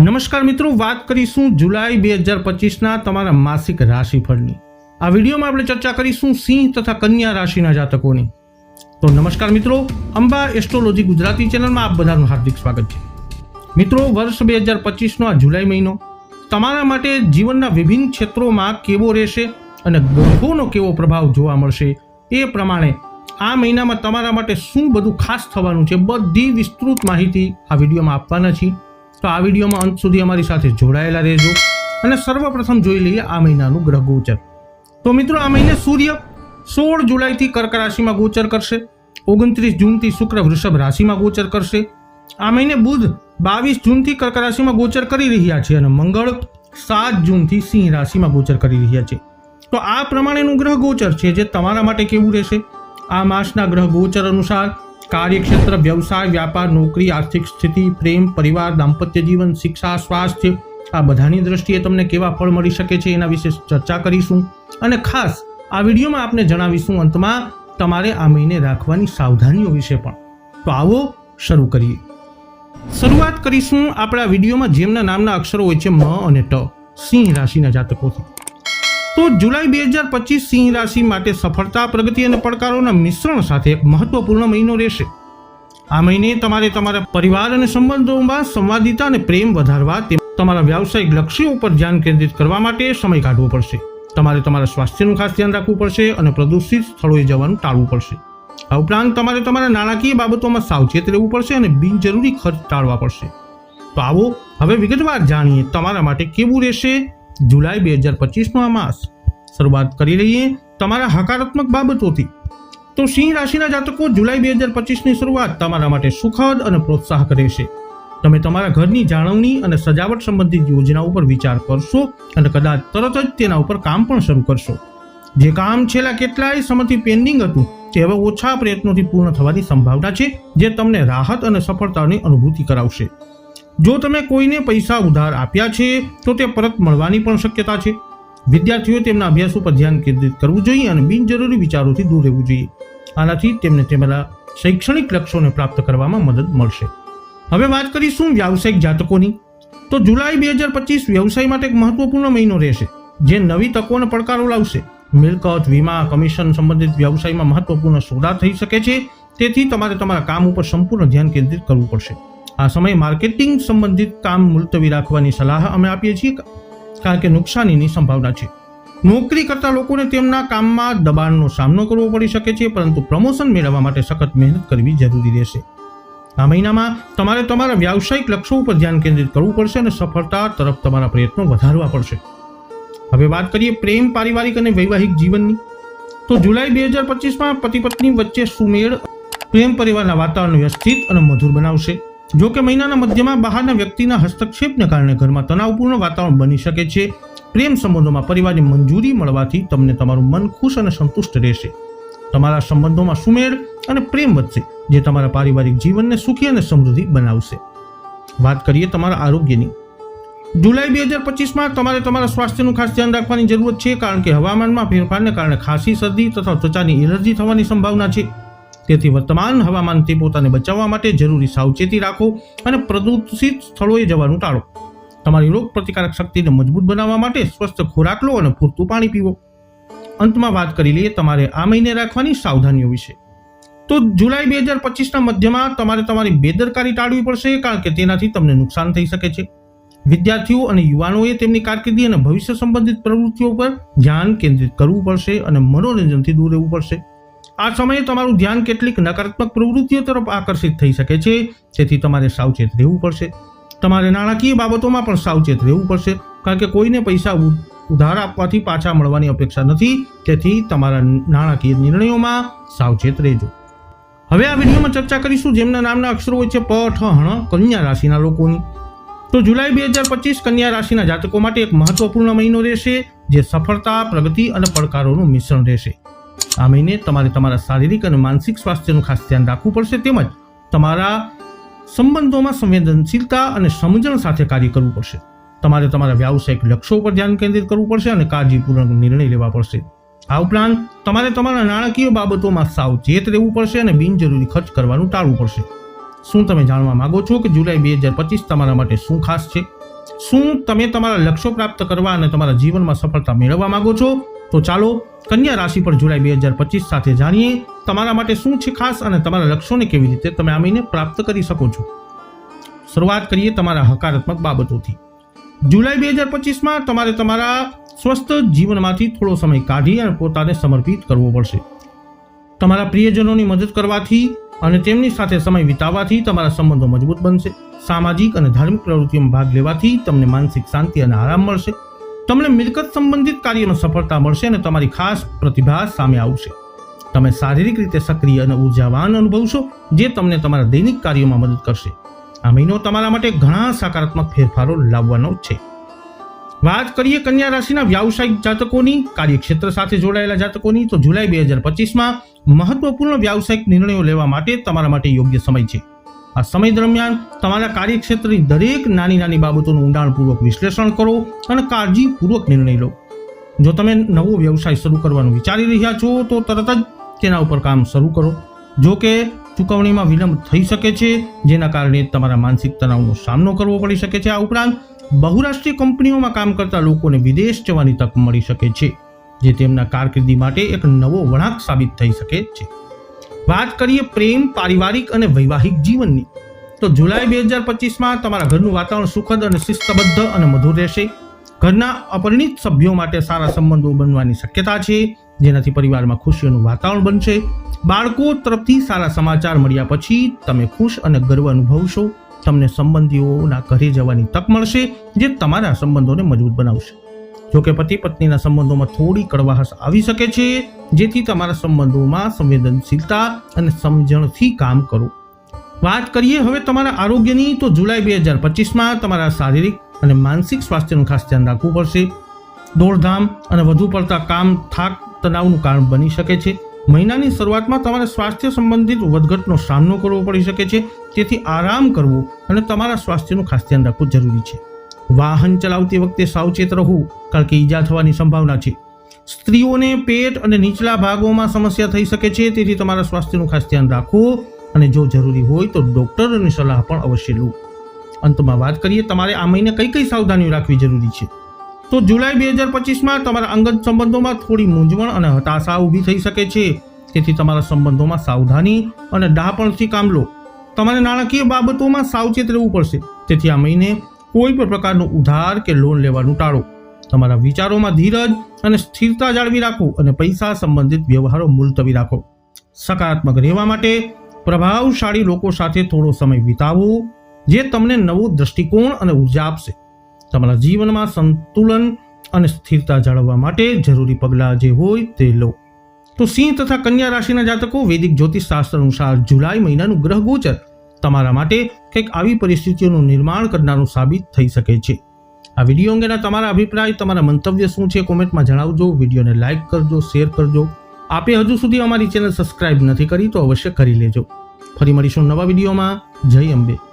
નમસ્કાર મિત્રો, વાત કરીશું જુલાઈ બે હજાર પચીસના તમારા માસિક રાશિફળની. આ વિડીયોમાં આપણે ચર્ચા કરીશું સિંહ તથા કન્યા રાશિના જાતકોની. તો નમસ્કાર મિત્રો, અંબા એસ્ટ્રોલોજી ગુજરાતી ચેનલમાં આપ બધાનું હાર્દિક સ્વાગત છે. મિત્રો, વર્ષ બે હજાર પચીસનો આ જુલાઈ મહિનો તમારા માટે જીવનના વિભિન્ન ક્ષેત્રોમાં કેવો રહેશે અને ગ્રહોનો કેવો પ્રભાવ જોવા મળશે એ પ્રમાણે આ મહિનામાં તમારા માટે શું બધું ખાસ થવાનું છે, બધી વિસ્તૃત માહિતી આ વિડીયોમાં આપવાના છીએ. તો આ વિડીયોમાં અંત સુધી અમારી સાથે જોડાયેલા રહેજો અને સર્વપ્રથમ જોઈ લઈએ આ મહિનાનું ગ્રહ ગોચર. તો મિત્રો, આ મહિને સૂર્ય સોળ જુલાઈથી કર્ક રાશિમાં ગોચર કરશે, ઓગણત્રીસ જૂનથી શુક્ર વૃષભ રાશિમાં ગોચર કરશે. આ મહિને બુધ બાવીસ જૂનથી કર્ક રાશિમાં ગોચર કરી રહ્યા છે અને મંગળ સાત જૂનથી સિંહ રાશિમાં ગોચર કરી રહ્યા છે. તો આ પ્રમાણેનું ગ્રહ ગોચર છે જે તમારા માટે કેવું રહેશે? આ માસના ગ્રહ ગોચર અનુસાર કાર્યક્ષેત્ર, વ્યવસાય, વ્યાપાર, નોકરી, આર્થિક સ્થિતિ, પ્રેમ, પરિવાર, દાંપત્ય જીવન, શિક્ષા, સ્વાસ્થ્ય, આ બધાની દ્રષ્ટિએ તમને કેવા ફળ મળી શકે છે એના વિશે ચર્ચા કરીશું. અને ખાસ આ વિડીયોમાં આપને જણાવીશું અંતમાં તમારે આ મહિને રાખવાની સાવધાનીઓ વિશે પણ. તો આવો શરૂ કરીએ. શરૂઆત કરીશું આપણા વિડીયોમાં જેમના નામના અક્ષરો હોય છે મ અને ટ. સિંહ રાશિના જાતકોથી. તો જુલાઈ બે હજાર પચીસ સિંહ રાશિ માટે સફળતા, પ્રગતિ અને પડકારોના મિશ્રણ સાથે એક મહત્વપૂર્ણ મહિનો રહેશે. આ મહિને તમારે તમારા પરિવાર અને સંબંધોમાં સંવાદિતા અને પ્રેમ વધારવા તેમ તમારા વ્યાવસાયિક લક્ષ્યો ઉપર ધ્યાન કેન્દ્રિત કરવા માટે સમય કાઢવો પડશે. તમારે તમારા સ્વાસ્થ્યનું ખાસ ધ્યાન રાખવું પડશે અને પ્રદૂષિત સ્થળોએ જવાનું ટાળવું પડશે. આ ઉપરાંત તમારે તમારા નાણાકીય બાબતોમાં સાવચેત રહેવું પડશે અને બિનજરૂરી ખર્ચ ટાળવા પડશે. તો આવો, હવે વિગતવાર જાણીએ તમારા માટે કેવું રહેશે જુલાઈ બે હજાર પચીસનો આ માસ. શરૂઆત કરી લઈએ તમારા હકારાત્મક બાબતોથી. તો સિંહ રાશિના જાતકો જુલાઈ બે હજાર પચીસની શરૂઆત તમારા માટે સુખદ અને પ્રોત્સાહક રહેશે. તમે તમારા ઘરની જાળવણી અને સજાવટ સંબંધિત યોજના ઉપર વિચાર કરશો અને કદાચ તરત જ તેના ઉપર કામ પણ શરૂ કરશો. જે કામ છેલ્લા કેટલાય સમયથી પેન્ડિંગ હતું તે હવે ઓછા પ્રયત્નોથી પૂર્ણ થવાની સંભાવના છે, જે તમને રાહત અને સફળતાની અનુભૂતિ કરાવશે. જો તમે કોઈને પૈસા ઉધાર આપ્યા છે, તો તે પરત મળવાની પણ શક્યતા છે. વિદ્યાર્થીઓ તેમના અભ્યાસ ઉપર ધ્યાન કેન્દ્રિત કરવું જોઈએ અને બિનજરૂરી વિચારોથી દૂર રહેવું જોઈએ. આનાથી તેમને તેમના શૈક્ષણિક લક્ષ્યોને પ્રાપ્ત કરવામાં મદદ મળશે. હવે વાત કરીશું વ્યાવસાયિક જાતકોની. તો જુલાઈ બે હજાર પચીસ વ્યવસાય માટે એક મહત્વપૂર્ણ મહિનો રહેશે, જે નવી તકો અને પડકારો લાવશે. મિલકત, વીમા, કમિશન સંબંધિત વ્યવસાયમાં મહત્વપૂર્ણ સોદા થઈ શકે છે. તેથી તમારે તમારા કામ ઉપર સંપૂર્ણ ધ્યાન કેન્દ્રિત કરવું પડશે. આ સમયે માર્કેટિંગ સંબંધિત કામ મુલતવી રાખવાની સલાહ અમે આપીએ છીએ, કારણ કે નુકસાનીની સંભાવના છે. નોકરી કરતા લોકોને તેમના કામમાં દબાણનો સામનો કરવો પડી શકે છે, પરંતુ પ્રમોશન મેળવવા માટે સખત મહેનત કરવી જરૂરી રહેશે. આ મહિનામાં તમારે તમારા વ્યાવસાયિક લક્ષ્યો ઉપર ધ્યાન કેન્દ્રિત કરવું પડશે અને સફળતા તરફ તમારા પ્રયત્નો વધારવા પડશે. હવે વાત કરીએ પ્રેમ, પારિવારિક અને વૈવાહિક જીવનની. તો જુલાઈ બે હજાર પચીસમાં પતિ પત્ની વચ્ચે સુમેળ પ્રેમ પરિવારના વાતાવરણ વ્યવસ્થિત અને મધુર બનાવશે. જો કે મહિનાના મધ્યમાં બહારના વ્યક્તિના હસ્તક્ષેપને કારણે ઘરમાં તણાવપૂર્ણ વાતાવરણ બની શકે છે. પ્રેમ સંબંધોમાં પરિવારની મંજૂરી મળવાથી તમને તમારું મન ખુશ અને સંતુષ્ટ રહેશે. તમારા સંબંધોમાં સુમેળ અને પ્રેમ વધશે, જે તમારા પારિવારિક જીવનને સુખી અને સમૃદ્ધિ બનાવશે. વાત કરીએ તમારા આરોગ્યની. જુલાઈ બે હજાર પચીસમાં તમારે તમારા સ્વાસ્થ્યનું ખાસ ધ્યાન રાખવાની જરૂરત છે, કારણ કે હવામાનમાં ફેરફારને કારણે ખાંસી, શરદી તથા ત્વચાની એલર્જી થવાની સંભાવના છે. તેથી વર્તમાન હવામાનથી પોતાને બચાવવા માટે જરૂરી સાવચેતી રાખો અને પ્રદૂષિત સ્થળોએ જવાનું ટાળો. તમારી રોગ પ્રતિકારક શક્તિને મજબૂત બનાવવા માટે સ્વસ્થ ખોરાક લો અને પૂરતું પાણી પીવો. અંતમાં વાત કરી લઈએ તમારે આ મહિને રાખવાની સાવધાનીઓ વિશે. તો જુલાઈ બે હજાર પચીસના મધ્યમાં તમારે તમારી બેદરકારી ટાળવી પડશે કારણ કે તેનાથી તમને નુકસાન થઈ શકે છે. વિદ્યાર્થીઓ અને યુવાનોએ તેમની કારકિર્દી અને ભવિષ્ય સંબંધિત પ્રવૃત્તિઓ પર ધ્યાન કેન્દ્રિત કરવું પડશે અને મનોરંજનથી દૂર રહેવું પડશે. આ સમયે તમારું ધ્યાન કેટલીક નકારાત્મક પ્રવૃત્તિઓ તરફ આકર્ષિત થઈ શકે છે. તેથી તમારે સાવચેત રહેવું પડશે. તમારે નાણાકીય બાબતોમાં પણ સાવચેત રહેવું પડશે. કારણ કે કોઈને પૈસા ઉધાર આપવાથી પાછા મળવાની અપેક્ષા નથી. તેથી તમારા નાણાકીય નિર્ણયોમાં સાવચેત રહેજો. હવે આ વિડીયોમાં ચર્ચા કરીશું જેમના નામના અક્ષરો હોય છે પ, ઠ, હણ, કન્યા રાશિના લોકોની. તો જુલાઈ બે હજાર પચીસ કન્યા રાશિના જાતકો માટે એક મહત્વપૂર્ણ મહિનો રહેશે, જે સફળતા, પ્રગતિ અને પડકારોનું મિશ્રણ રહેશે. આ મહિને તમારે તમારા શારીરિક અને માનસિક સ્વાસ્થ્યનું ખાસ ધ્યાન રાખવું પડશે તેમજ તમારા સંબંધોમાં સંવેદનશીલતા અને સમજણ સાથે કાર્ય કરવું પડશે. તમારે તમારા વ્યાવસાયિક લક્ષ્યો પર ધ્યાન કેન્દ્રિત કરવું પડશે અને કાળજીપૂર્વક નિર્ણય લેવા પડશે. આ ઉપરાંત તમારે તમારા નાણાકીય બાબતોમાં સાવચેત રહેવું પડશે અને બિનજરૂરી ખર્ચ કરવાનું ટાળવું પડશે. શું તમે જાણવા માગો છો કે જુલાઈ બે હજાર પચીસ તમારા માટે શું ખાસ છે? શું તમે તમારા લક્ષ્યો પ્રાપ્ત કરવા અને તમારા જીવનમાં સફળતા મેળવવા માંગો છો? તો ચાલો કન્યા રાશિ પર જુલાઈ બે હજાર પચીસ સાથે જાણીએ તમારા માટે શું છે ખાસ અને તમારા લક્ષ્યોને કેવી રીતે તમે આ પ્રાપ્ત કરી શકો છો. શરૂઆત કરીએ તમારા હકારાત્મક બાબતોથી. જુલાઈ બે હજાર પચીસમાં તમારે તમારા સ્વસ્થ જીવનમાંથી થોડો સમય કાઢી અને પોતાને સમર્પિત કરવો પડશે. તમારા પ્રિયજનોની મદદ કરવાથી અને તેમની સાથે સમય વિતાવવાથી તમારા સંબંધો મજબૂત બનશે. સામાજિક અને ધાર્મિક પ્રવૃત્તિઓમાં ભાગ લેવાથી તમને માનસિક શાંતિ અને આરામ મળશે. તમને મિલકત સંબંધિત કાર્યોમાં સફળતા મળશે અને તમારી ખાસ પ્રતિભા સામે આવશે. તમે શારીરિક રીતે સક્રિય અને ઉર્જાવાન અનુભવશો, જે તમને તમારા દૈનિક કાર્યોમાં મદદ કરશે. આ મહિનો તમારા માટે ઘણા સકારાત્મક ફેરફારો લાવવાનો છે. વાત કરીએ કન્યા રાશિના વ્યાવસાયિક જાતકોની. કાર્યક્ષેત્ર સાથે જોડાયેલા જાતકોની. તો જુલાઈ બે હજાર પચીસમાં મહત્વપૂર્ણ વ્યાવસાયિક નિર્ણયો લેવા માટે તમારા માટે યોગ્ય સમય છે. આ સમય દરમિયાન તમારા કાર્યક્ષેત્રની દરેક નાની નાની બાબતોનું ઊંડાણપૂર્વક વિશ્લેષણ કરો અને કાળજીપૂર્વક નિર્ણય લો. જો તમે નવો વ્યવસાય શરૂ કરવાનું વિચારી રહ્યા છો, તો તરત જ તેના ઉપર કામ શરૂ કરો. જો કે ચૂકવણીમાં વિલંબ થઈ શકે છે, જેના કારણે તમારા માનસિક તણાવનો સામનો કરવો પડી શકે છે. આ ઉપરાંત બહુરાષ્ટ્રીય કંપનીઓમાં કામ કરતા લોકોને વિદેશ જવાની તક મળી શકે છે, જે તેમના કારકિર્દી માટે એક નવો વળાંક સાબિત થઈ શકે છે. વાત કરીએ પ્રેમ, પારિવારિક અને વૈવાહિક જીવનની. તો જુલાઈ બે હજાર પચીસમાં તમારા ઘરનું વાતાવરણ સુખદ અને શિસ્તબદ્ધ અને મધુર રહેશે. ઘરના અપરિણિત સભ્યો માટે સારા સંબંધો બનવાની શક્યતા છે, જેનાથી પરિવારમાં ખુશીઓનું વાતાવરણ બનશે. બાળકો તરફથી સારા સમાચાર મળ્યા પછી તમે ખુશ અને ગર્વ અનુભવશો. તમને સંબંધીઓના ઘરે જવાની તક મળશે, જે તમારા સંબંધોને મજબૂત બનાવશે. જોકે પતિ પત્નીના સંબંધોમાં થોડી કડવાહસ આવી શકે છે, જેથી તમારા સંબંધોમાં સંવેદનશીલતા અને સમજણથી કામ કરો. વાત કરીએ હવે તમારા આરોગ્યની, તો જુલાઈ બે હજાર પચીસમાં તમારા શારીરિક અને માનસિક સ્વાસ્થ્યનું ખાસ ધ્યાન રાખવું પડશે. દોડધામ અને વધુ પડતા કામ થાક, તણાવનું કારણ બની શકે છે. મહિનાની શરૂઆતમાં તમારે સ્વાસ્થ્ય સંબંધિત વધઘટનો સામનો કરવો પડી શકે છે. તેથી આરામ કરવો અને તમારા સ્વાસ્થ્યનું ખાસ ધ્યાન રાખવું જરૂરી છે. વાહન ચલાવતી વખતે સાવચેત રહવું કારણ કે ઈજા થવાની સંભાવના છે. સ્ત્રીઓને પેટ અને નીચલા ભાગોમાં સમસ્યા થઈ શકે છે, તેથી તમારા સ્વાસ્થ્યનું ખાસ ધ્યાન રાખવું અને જો જરૂરી હોય તો ડૉક્ટરોની સલાહ પણ અવશ્ય લો. અંતમાં વાત કરીએ, તમારે આ મહિને કઈ કઈ સાવધાનીઓ રાખવી જરૂરી છે? તો જુલાઈ બે હજાર પચીસમાં તમારા અંગત સંબંધોમાં થોડી મૂંઝવણ અને હતાશા ઊભી થઈ શકે છે. તેથી તમારા સંબંધોમાં સાવધાની અને ડાહપણથી કામ લો. તમારે નાણાકીય બાબતોમાં સાવચેત રહેવું પડશે. તેથી આ મહિને કોઈ પણ પ્રકારનું ઉધાર કે લોન લેવાનું ટાળો. તમારા વિચારોમાં ધીરજ અને સ્થિરતા જાળવી રાખો અને પૈસા સંબંધિત વ્યવહારો મુલતવી રાખો. સકારાત્મક રહેવા માટે પ્રભાવશાળી લોકો સાથે થોડો સમય વિતાવો, જે તમને નવો દૃષ્ટિકોણ અને ઊર્જા આપશે. તમારા જીવનમાં સંતુલન અને સ્થિરતા જાળવવા માટે જરૂરી પગલાં જે હોય તે લો. તો સિંહ તથા કન્યા રાશિના જાતકો વૈદિક જ્યોતિષ શાસ્ત્ર અનુસાર જુલાઈ મહિનાનું ગ્રહ ગોચર તમારા માટે કંઈક આવી પરિસ્થિતિઓનું નિર્માણ કરનારું સાબિત થઈ શકે છે. આ વીડિયો અંગેના તમારા અભિપ્રાય, તમારા મંતવ્ય શું છે કોમેન્ટમાં જણાવજો. વિડીયોને લાઇક કરજો, શેર કરજો. આપે હજુ સુધી અમારી ચેનલ સબસ્ક્રાઇબ નથી કરી તો અવશ્ય કરી લેજો. ફરી મળીશું નવા વિડીયોમાં. જય અંબે.